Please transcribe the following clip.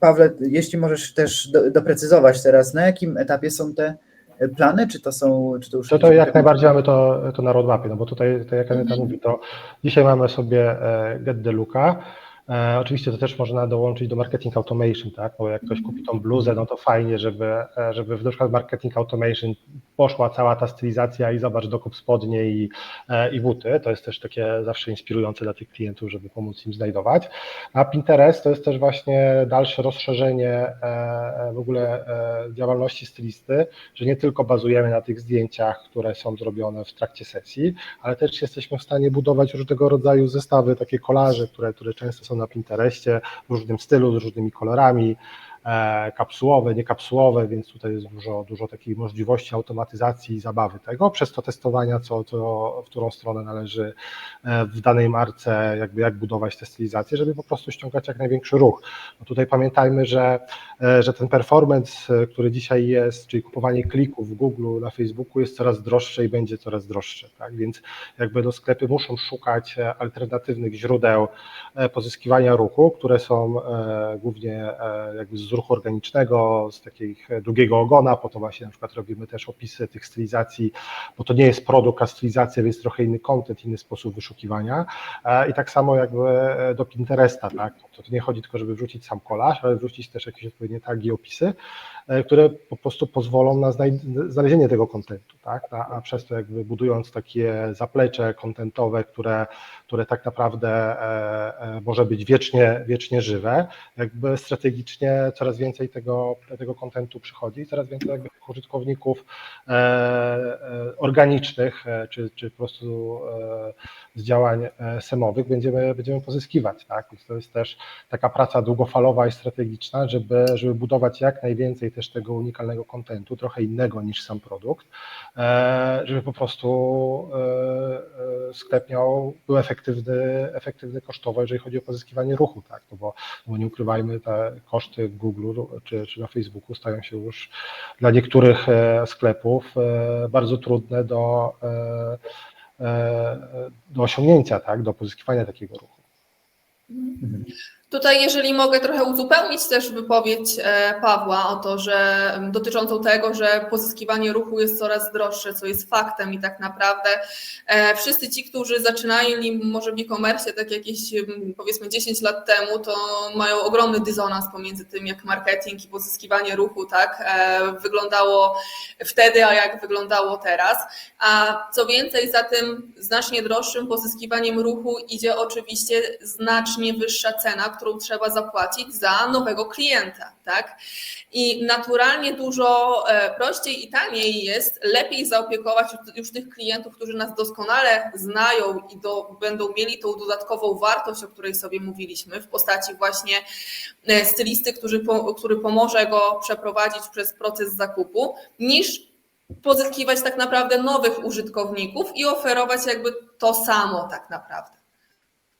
Pawle, jeśli możesz też do, doprecyzować teraz, na jakim etapie są te plany, czy to są, czy to już... To, to jak najbardziej mamy to, to na roadmapie, no bo tutaj, tak jak Aneta mówi, to dzisiaj mamy sobie e, Get the Looka, E, oczywiście to też można dołączyć do marketing automation, tak? Bo jak ktoś kupi tą bluzę, no to fajnie, żeby, e, żeby w przykład marketing automation poszła cała ta stylizacja i zobacz dokup spodnie i, e, i buty. To jest też takie zawsze inspirujące dla tych klientów, żeby pomóc im znajdować. A Pinterest to jest też właśnie dalsze rozszerzenie w ogóle działalności stylisty, że nie tylko bazujemy na tych zdjęciach, które są zrobione w trakcie sesji, ale też jesteśmy w stanie budować różnego rodzaju zestawy, takie kolaże, które, które często są na Pinterestie w różnym stylu, z różnymi kolorami, kapsułowe, niekapsułowe, więc tutaj jest dużo, dużo takiej możliwości automatyzacji i zabawy tego, przez to testowania, co, co, w którą stronę należy e, w danej marce, jakby jak budować te stylizacje, żeby po prostu ściągać jak największy ruch. No tutaj pamiętajmy, że, e, że ten performance, który dzisiaj jest, czyli kupowanie klików w Google, na Facebooku jest coraz droższe i będzie coraz droższe, tak? więc jakby do sklepy muszą szukać alternatywnych źródeł pozyskiwania ruchu, które są głównie jakby z ruchu organicznego, z takiego długiego ogona, po to właśnie na przykład robimy też opisy tych stylizacji, bo to nie jest produkt, a stylizacja, więc trochę inny content, inny sposób wyszukiwania i tak samo jakby do Pinteresta, tak, to nie chodzi tylko, żeby wrzucić sam kolaż, ale wrzucić też jakieś odpowiednie tagi, opisy, E, które po prostu pozwolą na znalezienie tego kontentu, tak? A, przez to jakby budując takie zaplecze kontentowe, które, które tak naprawdę e, e, może być wiecznie, wiecznie żywe, jakby strategicznie coraz więcej tego, tego kontentu przychodzi, coraz więcej jakby użytkowników e, e, organicznych, czy, czy po prostu z działań semowych będziemy, będziemy pozyskiwać, tak? Więc to jest też taka praca długofalowa i strategiczna, żeby, żeby budować jak najwięcej też tego unikalnego kontentu, trochę innego niż sam produkt, e, żeby po prostu e, e, sklep miał, był efektywny, efektywny kosztowo, jeżeli chodzi o pozyskiwanie ruchu, tak, no bo, no bo nie ukrywajmy, te koszty Google czy, czy na Facebooku stają się już dla niektórych sklepów bardzo trudne do, do osiągnięcia, tak, do pozyskiwania takiego ruchu. Mhm. Tutaj, jeżeli mogę trochę uzupełnić też wypowiedź e, Pawła o to, że dotyczącą tego, że pozyskiwanie ruchu jest coraz droższe, co jest faktem i tak naprawdę e, wszyscy ci, którzy zaczynali może w e-commerce tak jakieś powiedzmy 10 lat temu, to mają ogromny dysonans pomiędzy tym, jak marketing i pozyskiwanie ruchu tak e, wyglądało wtedy, a jak wyglądało teraz. A co więcej, za tym znacznie droższym pozyskiwaniem ruchu idzie oczywiście znacznie wyższa cena, którą trzeba zapłacić za nowego klienta, tak? I naturalnie dużo e, prościej i taniej jest lepiej zaopiekować już tych klientów, którzy nas doskonale znają i do, będą mieli tą dodatkową wartość, o której sobie mówiliśmy, w postaci właśnie e, stylisty, który, który pomoże go przeprowadzić przez proces zakupu, niż pozyskiwać tak naprawdę nowych użytkowników i oferować jakby to samo tak naprawdę.